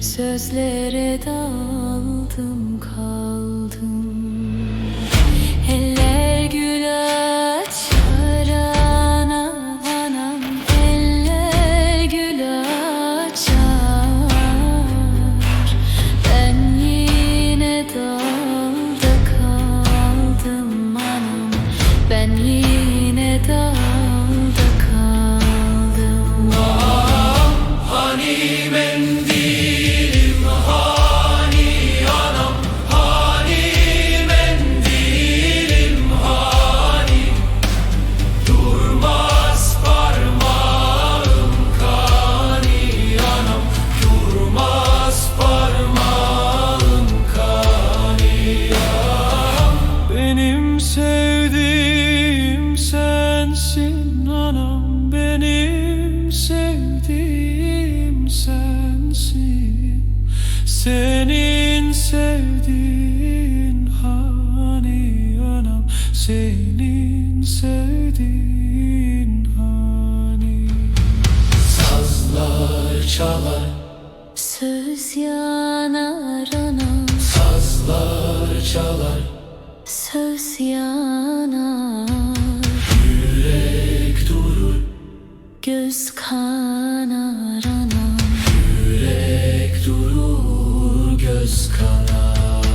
Sözlere daldım kaldım sevdiğin hani anam Senin sevdiğin hani. Sazlar çalar. Söz yanar anam. Sazlar çalar. Söz yanar. Yürek durur. Göz kanar göz kanar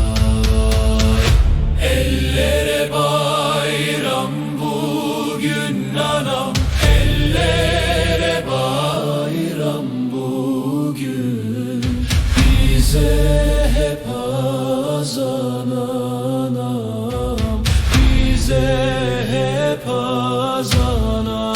Ellere bayram bugün anam Ellere bayram bugün. Bize hep azan anam. Bize hep azan anam.